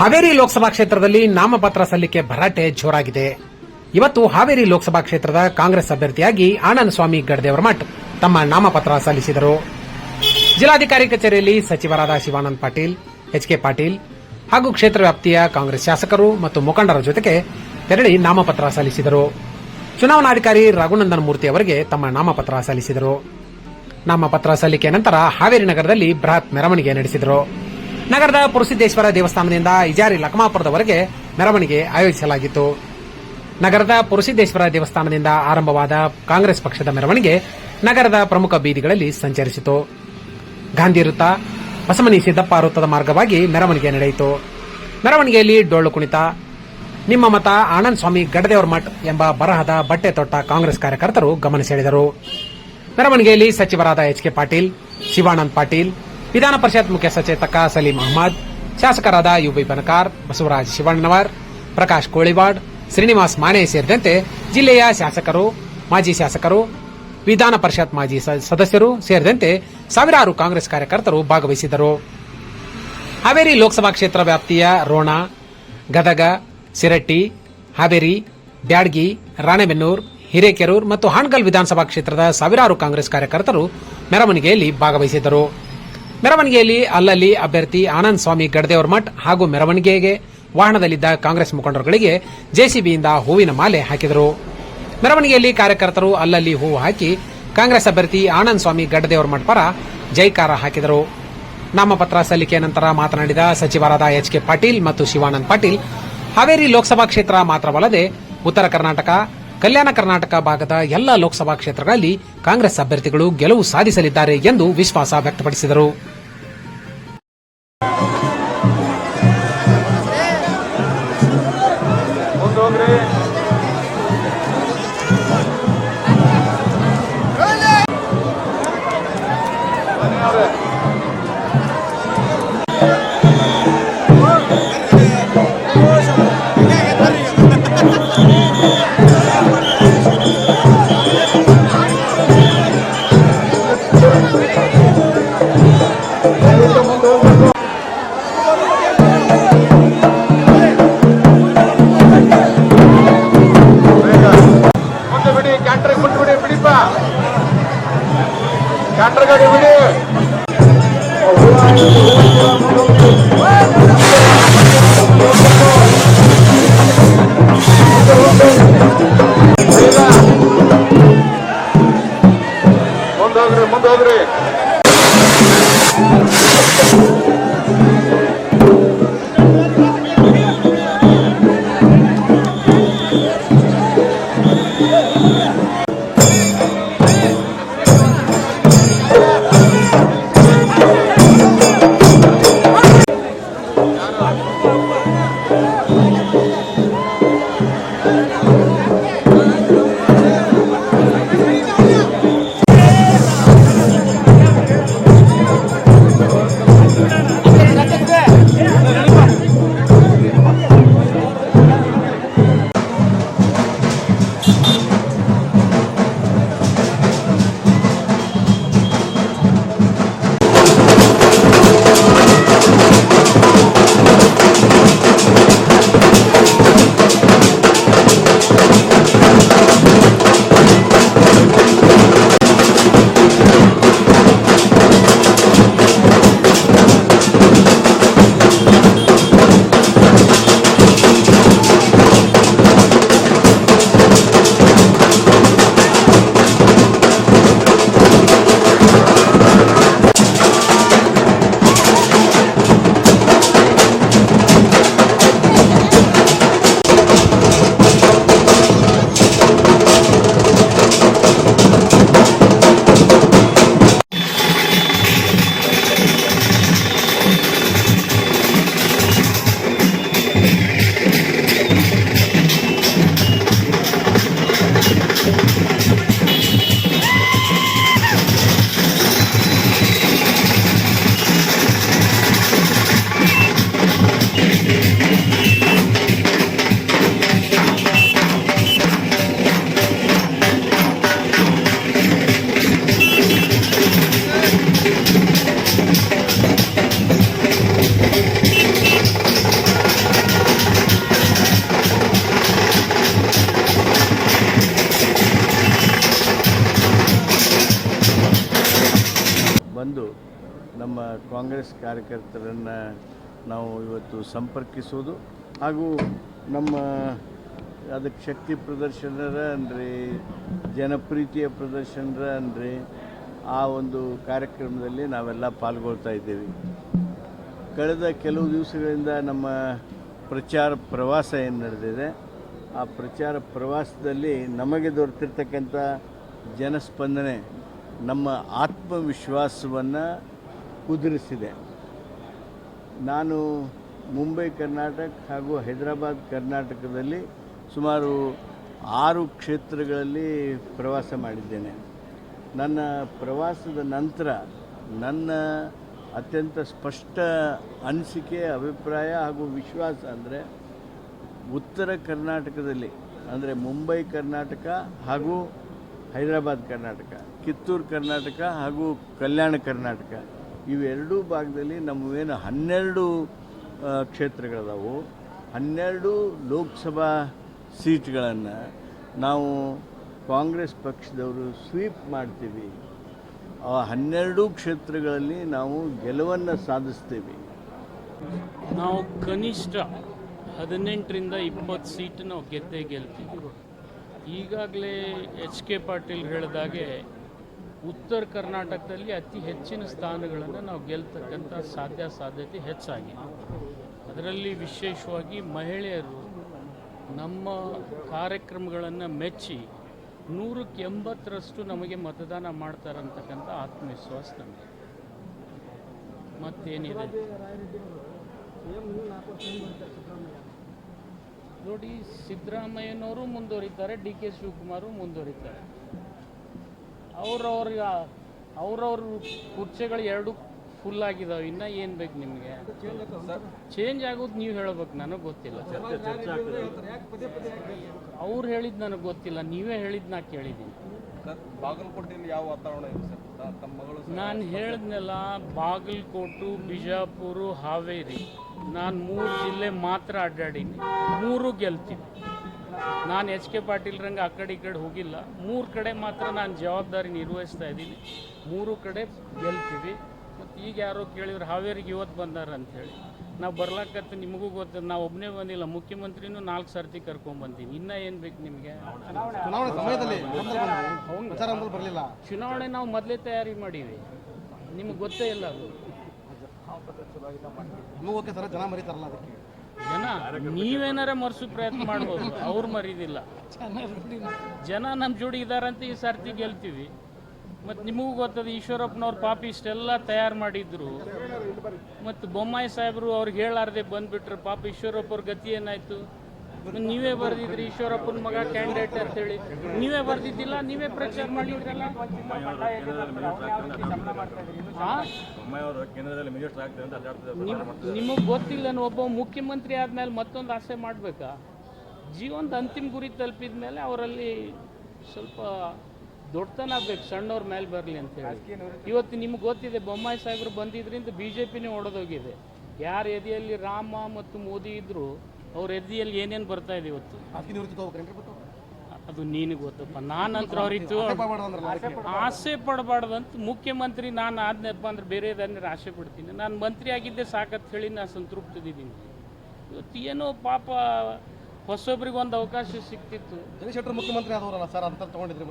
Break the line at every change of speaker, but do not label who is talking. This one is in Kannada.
ಹಾವೇರಿ ಲೋಕಸಭಾ ಕ್ಷೇತ್ರದಲ್ಲಿ ನಾಮಪತ್ರ ಸಲ್ಲಿಕೆ ಭರಾಟೆ ಜೋರಾಗಿದೆ. ಇವತ್ತು ಹಾವೇರಿ ಲೋಕಸಭಾ ಕ್ಷೇತ್ರದ ಕಾಂಗ್ರೆಸ್ ಅಭ್ಯರ್ಥಿಯಾಗಿ ಆನಂದ್ ಸ್ವಾಮಿ ಗಡ್ದೇವರ ಮಠ್ ತಮ್ಮ ನಾಮಪತ್ರ ಸಲ್ಲಿಸಿದರು. ಜಿಲ್ಲಾಧಿಕಾರಿ ಕಚೇರಿಯಲ್ಲಿ ಸಚಿವರಾದ ಶಿವಾನಂದ್ ಪಾಟೀಲ್ ಎಚ್ಕೆ ಪಾಟೀಲ್ ಹಾಗೂ ಕ್ಷೇತ್ರ ವ್ಯಾಪ್ತಿಯ ಕಾಂಗ್ರೆಸ್ ಶಾಸಕರು ಮತ್ತು ಮುಖಂಡರ ಜೊತೆಗೆ ತೆರಳಿ ನಾಮಪತ್ರ ಸಲ್ಲಿಸಿದರು. ಚುನಾವಣಾಧಿಕಾರಿ ರಘುನಂದನ್ ಮೂರ್ತಿ ಅವರಿಗೆ ತಮ್ಮ ನಾಮಪತ್ರ ಸಲ್ಲಿಸಿದರು. ನಾಮಪತ್ರ ಸಲ್ಲಿಕೆ ನಂತರ ಹಾವೇರಿ ನಗರದಲ್ಲಿ ಬೃಹತ್ ಮೆರವಣಿಗೆ ನಡೆಸಿದರು. ನಗರದ ಪುರಸಿದ್ದೇಶ್ವರ ದೇವಸ್ಥಾನದಿಂದ ಇಜಾರಿ ಲಕ್ಮಾಪುರದವರೆಗೆ ಮೆರವಣಿಗೆ ಆಯೋಜಿಸಲಾಗಿತ್ತು. ನಗರದ ಪುರಸಿದ್ದೇಶ್ವರ ದೇವಸ್ಥಾನದಿಂದ ಆರಂಭವಾದ ಕಾಂಗ್ರೆಸ್ ಪಕ್ಷದ ಮೆರವಣಿಗೆ ನಗರದ ಪ್ರಮುಖ ಬೀದಿಗಳಲ್ಲಿ ಸಂಚರಿಸಿತು. ಗಾಂಧಿ ವೃತ್ತ, ಬಸಮನಿ ಸಿದ್ದಪ್ಪ ವೃತ್ತದ ಮಾರ್ಗವಾಗಿ ಮೆರವಣಿಗೆ ನಡೆಯಿತು. ಮೆರವಣಿಗೆಯಲ್ಲಿ ಡೊಳ್ಳು ಕುಣಿತ, ನಿಮ್ಮ ಮತ ಆನಂದ್ ಸ್ವಾಮಿ ಗಡದೇವರ ಮಠ ಎಂಬ ಬರಹದ ಬಟ್ಟೆ ತೊಟ್ಟ ಕಾಂಗ್ರೆಸ್ ಕಾರ್ಯಕರ್ತರು ಗಮನ ಸೆಳೆದರು. ಮೆರವಣಿಗೆಯಲ್ಲಿ ಸಚಿವರಾದ ಎಚ್ ಕೆ ಪಾಟೀಲ್, ಶಿವಾನಂದ್ ಪಾಟೀಲ್ ವಿಧಾನ ಪರಿಷತ್ ಮುಖ್ಯ ಸಚೇತಕ ಸಲೀಂ ಅಹಮದ್, ಶಾಸಕರಾದ ಯುಬಿ ಬನಕಾರ್, ಬಸವರಾಜ್ ಶಿವಣ್ಣನವರ್, ಪ್ರಕಾಶ್ ಕೋಳಿವಾಡ್, ಶ್ರೀನಿವಾಸ್ ಮಾನೆ ಸೇರಿದಂತೆ ಜಿಲ್ಲೆಯ ಶಾಸಕರು, ಮಾಜಿ ಶಾಸಕರು, ವಿಧಾನ ಪರಿಷತ್ ಮಾಜಿ ಸದಸ್ಯರು ಸೇರಿದಂತೆ ಸಾವಿರಾರು ಕಾಂಗ್ರೆಸ್ ಕಾರ್ಯಕರ್ತರು ಭಾಗವಹಿಸಿದರು ಹಾವೇರಿ ಲೋಕಸಭಾ ಕ್ಷೇತ್ರ ವ್ಯಾಪ್ತಿಯ ರೋಣ, ಗದಗ, ಸಿರಟ್ಟಿ, ಹಾವೇರಿ, ಬ್ಯಾಡ್ಗಿ, ರಾಣೆಬೆನ್ನೂರ್, ಹಿರೇಕೆರೂರ್ ಮತ್ತು ಹಾಣಗಲ್ ವಿಧಾನಸಭಾ ಕ್ಷೇತ್ರದ ಸಾವಿರಾರು ಕಾಂಗ್ರೆಸ್ ಕಾರ್ಯಕರ್ತರು ಮೆರವಣಿಗೆಯಲ್ಲಿ ಭಾಗವಹಿಸಿದ್ದರು. ಮೆರವಣಿಗೆಯಲ್ಲಿ ಅಲ್ಲಲ್ಲಿ ಅಭ್ಯರ್ಥಿ ಆನಂದ್ ಸ್ವಾಮಿ ಗಡದೇವರ ಮಠ ಹಾಗೂ ಮೆರವಣಿಗೆಗೆ ವಾಹನದಲ್ಲಿದ್ದ ಕಾಂಗ್ರೆಸ್ ಮುಖಂಡರುಗಳಿಗೆ ಜೆಸಿಬಿಯಿಂದ ಹೂವಿನ ಮಾಲೆ ಹಾಕಿದರು. ಮೆರವಣಿಗೆಯಲ್ಲಿ ಕಾರ್ಯಕರ್ತರು ಅಲ್ಲಲ್ಲಿ ಹೂವು ಹಾಕಿ ಕಾಂಗ್ರೆಸ್ ಅಭ್ಯರ್ಥಿ ಆನಂದ್ ಸ್ವಾಮಿ ಗಡ್ಡದೇವರ ಮಠ ಪರ ಜೈಕಾರ ಹಾಕಿದರು. ನಾಮಪತ್ರ ಸಲ್ಲಿಕೆ ನಂತರ ಮಾತನಾಡಿದ ಸಚಿವರಾದ ಎಚ್ ಕೆ ಪಾಟೀಲ್ ಮತ್ತು ಶಿವಾನಂದ್ ಪಾಟೀಲ್, ಹಾವೇರಿ ಲೋಕಸಭಾ ಕ್ಷೇತ್ರ ಮಾತ್ರವಲ್ಲದೆ ಉತ್ತರ ಕರ್ನಾಟಕ ಕಲ್ಯಾಣ ಕರ್ನಾಟಕ ಭಾಗದ ಎಲ್ಲ ಲೋಕಸಭಾ ಕ್ಷೇತ್ರಗಳಲ್ಲಿ ಕಾಂಗ್ರೆಸ್ ಅಭ್ಯರ್ಥಿಗಳು ಗೆಲುವು ಸಾಧಿಸಲಿದ್ದಾರೆ ಎಂದು ವಿಶ್ವಾಸ ವ್ಯಕ್ತಪಡಿಸಿದರು.
ಆಗದೆ ಬಿಡಿ
ಕಾರ್ಯಕರ್ತರನ್ನು ನಾವು ಇವತ್ತು ಸಂಪರ್ಕಿಸೋದು ಹಾಗೂ ನಮ್ಮ ಅದಕ್ಕೆ ಶಕ್ತಿ ಪ್ರದರ್ಶನರ ಅಂದರೆ ಜನಪ್ರೀತಿಯ ಪ್ರದರ್ಶನರ ಅಂದರೆ ಆ ಒಂದು ಕಾರ್ಯಕ್ರಮದಲ್ಲಿ ನಾವೆಲ್ಲ ಪಾಲ್ಗೊಳ್ತಾ ಇದ್ದೇವೆ. ಕಳೆದ ಕೆಲವು ದಿವಸಗಳಿಂದ ನಮ್ಮ ಪ್ರಚಾರ ಪ್ರವಾಸ ಏನು ನಡೆದಿದೆ, ಆ ಪ್ರಚಾರ ಪ್ರವಾಸದಲ್ಲಿ ನಮಗೆ ದೊರೆತಿರ್ತಕ್ಕಂಥ ಜನಸ್ಪಂದನೆ ನಮ್ಮ ಆತ್ಮವಿಶ್ವಾಸವನ್ನು ಕುದುರಿಸಿದೆ. ನಾನು ಮುಂಬೈ, ಕರ್ನಾಟಕ ಹಾಗೂ ಹೈದರಾಬಾದ್, ಕರ್ನಾಟಕದಲ್ಲಿ ಸುಮಾರು ಆರು ಕ್ಷೇತ್ರಗಳಲ್ಲಿ ಪ್ರವಾಸ ಮಾಡಿದ್ದೇನೆ. ನನ್ನ ಪ್ರವಾಸದ ನಂತರ ನನ್ನ ಅತ್ಯಂತ ಸ್ಪಷ್ಟ ಅನಿಸಿಕೆ, ಅಭಿಪ್ರಾಯ ಹಾಗೂ ವಿಶ್ವಾಸ ಅಂದರೆ ಉತ್ತರ ಕರ್ನಾಟಕದಲ್ಲಿ ಅಂದರೆ ಮುಂಬೈ, ಕರ್ನಾಟಕ ಹಾಗೂ ಹೈದರಾಬಾದ್, ಕರ್ನಾಟಕ. ಕಿತ್ತೂರು ಕರ್ನಾಟಕ ಹಾಗೂ ಕಲ್ಯಾಣ ಕರ್ನಾಟಕ, ಇವೆರಡೂ ಭಾಗದಲ್ಲಿ ನಮ್ಮವೇನು ಹನ್ನೆರಡು ಕ್ಷೇತ್ರಗಳಿದಾವೆ. ಹನ್ನೆರಡು ಲೋಕಸಭಾ ಸೀಟ್ಗಳನ್ನು ನಾವು ಕಾಂಗ್ರೆಸ್ ಪಕ್ಷದವರು ಸ್ವೀಪ್ ಮಾಡ್ತೀವಿ. ಆ ಹನ್ನೆರಡು ಕ್ಷೇತ್ರಗಳಲ್ಲಿ ನಾವು ಗೆಲುವನ್ನು ಸಾಧಿಸ್ತೀವಿ.
ನಾವು ಕನಿಷ್ಠ ಹದಿನೆಂಟರಿಂದ ಇಪ್ಪತ್ತು ಸೀಟ್ ನಾವು ಗೆದ್ದೇ ಗೆಲ್ತೀವಿ. ಈಗಾಗಲೇ ಎಚ್ ಕೆ ಪಾಟೀಲ್ ಹೇಳಿದಾಗೆ ಉತ್ತರ ಕರ್ನಾಟಕದಲ್ಲಿ ಅತಿ ಹೆಚ್ಚಿನ ಸ್ಥಾನಗಳನ್ನು ನಾವು ಗೆಲ್ತಕ್ಕಂಥ ಸಾಧ್ಯ ಸಾಧ್ಯತೆ ಹೆಚ್ಚಾಗಿದೆ ಅದರಲ್ಲಿ ವಿಶೇಷವಾಗಿ ಮಹಿಳೆಯರು ನಮ್ಮ ಕಾರ್ಯಕ್ರಮಗಳನ್ನು ಮೆಚ್ಚಿ ನೂರಕ್ಕೆ ಎಂಬತ್ತರಷ್ಟು ನಮಗೆ ಮತದಾನ ಮಾಡ್ತಾರಂತಕ್ಕಂಥ ಆತ್ಮವಿಶ್ವಾಸ ನಮಗೆ. ಮತ್ತೇನಿದೆ? ನೋಡಿ ಸಿದ್ದರಾಮಯ್ಯನವರು ಮುಂದುವರಿತಾರೆ, ಡಿ ಕೆ ಶಿವಕುಮಾರು ಮುಂದುವರಿತಾರೆ. ಅವ್ರವ್ರಿಗೆ ಅವ್ರವ್ರ ಕುರ್ಚೆಗಳು ಎರಡು ಫುಲ್ ಆಗಿದಾವೆ. ಇನ್ನ ಏನು ಬೇಕು ನಿಮಗೆ? ಚೇಂಜ್ ಆಗೋದು ನೀವು ಹೇಳ್ಬೇಕು ನನಗೆ ಗೊತ್ತಿಲ್ಲ. ಅವ್ರು ಹೇಳಿದ್ ನನಗೆ ಗೊತ್ತಿಲ್ಲ ನೀವೇ ಹೇಳಿದ್ ನಾ ಕೇಳಿದ್ದೀನಿ
ಬಾಗಲಕೋಟೆಯಲ್ಲಿ ಯಾವ ವಾತಾವರಣ ಇದೆ ಸರ್? ತಮ್ಮ ಮಗಳು
ನಾನು ಹೇಳಿದ್ನೆಲ್ಲ ಬಾಗಲಕೋಟು ಬಿಜಾಪುರ ಹಾವೇರಿ. ನಾನು ಮೂರು ಜಿಲ್ಲೆ ಮಾತ್ರ ಅಡ್ಡಾಡೀನಿ. ಮೂರು ಗೆಲ್ತೀನಿ. ನಾನು ಎಚ್ ಕೆ ಪಾಟೀಲ್ ರಂಗೆ ಆ ಕಡೆ ಈ ಕಡೆ ಹೋಗಿಲ್ಲ. ಮೂರು ಕಡೆ ಮಾತ್ರ ನಾನು ಜವಾಬ್ದಾರಿ ನಿರ್ವಹಿಸ್ತಾ ಇದ್ದೀನಿ. ಮೂರು ಕಡೆ ಗೆಲ್ತೀವಿ. ಮತ್ತು ಈಗ ಯಾರೋ ಕೇಳಿದ್ರು ಹಾವೇರಿಗೆ ಇವತ್ತು ಬಂದಾರ ಅಂಥೇಳಿ ನಾವು ಬರ್ಲಾಕತ್ತ ನಿಮಗೂ ಗೊತ್ತ ನಾವು ಒಬ್ಬನೇ ಬಂದಿಲ್ಲ. ಮುಖ್ಯಮಂತ್ರಿನೂ ನಾಲ್ಕು ಸರ್ತಿ ಕರ್ಕೊಂಬಂದೀನಿ ಇನ್ನೂ ಏನು ಬೇಕು ನಿಮಗೆ?
ಚುನಾವಣೆ ಸಮಯದಲ್ಲಿ ಪ್ರಚಾರ ಬರಲಿಲ್ಲ.
ಚುನಾವಣೆ ನಾವು ಮೊದಲೇ ತಯಾರಿ ಮಾಡೀವಿ. ನಿಮಗೆ ಗೊತ್ತೇ ಇಲ್ಲ ಅದು.
ಓಕೆ ಸರ್ ಜನ ಮರಿತಾರಲ್ಲ ಅದಕ್ಕೆ.
ಜನ, ನೀವೇನಾರ ಮರ್ಸೋ ಪ್ರಯತ್ನ ಮಾಡ್ಬೋದು, ಅವ್ರು ಮರೀದಿಲ್ಲ. ಜನ ನಮ್ಮ ಜೋಡಿ ಇದಾರಂತ ಈ ಸರ್ತಿ ಗೆಲ್ತೀವಿ. ಮತ್ತು ನಿಮಗೂ ಗೊತ್ತದ, ಈಶ್ವರಪ್ಪನವ್ರ ಪಾಪ ಇಷ್ಟೆಲ್ಲ ತಯಾರು ಮಾಡಿದ್ರು. ಮತ್ತು ಬೊಮ್ಮಾಯಿ ಸಾಹೇಬರು ಅವ್ರಿಗೆ ಹೇಳಾರ್ದೆ ಬಂದ್ಬಿಟ್ರು, ಪಾಪ ಈಶ್ವರಪ್ಪ ಅವ್ರ ಗತಿ ಏನಾಯ್ತು? ನೀವೇ ಬರ್ದಿದ್ರಿ ಈಶ್ವರಪ್ಪನ ಮಗ ಕ್ಯಾಂಡಿಡೇಟ್ ಅಂತೇಳಿ ನೀವೇ ಬರ್ದಿದ್ದಿಲ್ಲ, ನೀವೇ ಪ್ರಚಾರ ಮಾಡಿದ್ರಲ್ಲ
ಅಂತ
ನಿಮಗೆ ಗೊತ್ತಿಲ್ಲ ಒಬ್ಬ ಮುಖ್ಯಮಂತ್ರಿ ಆದ್ಮೇಲೆ ಮತ್ತೊಂದು ಆಸೆ ಮಾಡಬೇಕಾ? ಜೀವನದ ಅಂತಿಮ ಗುರಿ ತಲುಪಿದ ಮೇಲೆ ಅವರಲ್ಲಿ ಸ್ವಲ್ಪ ದೊಡ್ಡತನ ಆಗ್ಬೇಕು, ಸಣ್ಣವ್ರ ಮೇಲೆ ಬರಲಿ ಅಂತೇಳಿ ಇವತ್ತು ನಿಮ್ಗೆ ಗೊತ್ತಿದೆ, ಬೊಮ್ಮಾಯಿ ಸಾಹೇಬರು ಬಂದಿದ್ರಿಂದ ಬಿ ಜೆ ಪಿನೇ ಹೊಡೆದೋಗಿದೆ ಯಾರ ಎದೆಯಲ್ಲಿ ರಾಮ ಮತ್ತು ಮೋದಿ ಇದ್ರು ಅವ್ರ ಎದ್ದಿಯಲ್ಲಿ ಏನೇನು ಬರ್ತಾ ಇದೆ ಇವತ್ತು?
ಅದಕ್ಕೆ ನಿವೃತ್ತಿ
ಅದು ನೀನು ಗೊತ್ತಪ್ಪ ನಾನಂತ್ರ ಅವ್ರಿತ್ತು ಆಸೆ ಪಡಬಾರ್ದಂತ ಅಂತ ಮುಖ್ಯಮಂತ್ರಿ ನಾನು ಆದ್ನಪ್ಪ ಅಂದ್ರೆ ಬೇರೆದನ್ನ ಆಸೆ ಪಡ್ತೀನಿ. ನಾನು ಮಂತ್ರಿ ಆಗಿದ್ದೆ ಸಾಕತ್ ಹೇಳಿ ನಾನು ಸಂತೃಪ್ತಿದ್ದೀನಿ ಇವತ್ತು ಏನೋ ಪಾಪ ಹೊಸೊಬ್ರಿಗೆ ಒಂದು ಅವಕಾಶ ಸಿಕ್ತಿತ್ತು.
ಮುಖ್ಯಮಂತ್ರಿ ಆದವರಲ್ಲ ಸರ್ ಅಂತ ತಗೊಂಡಿದ್ರಿ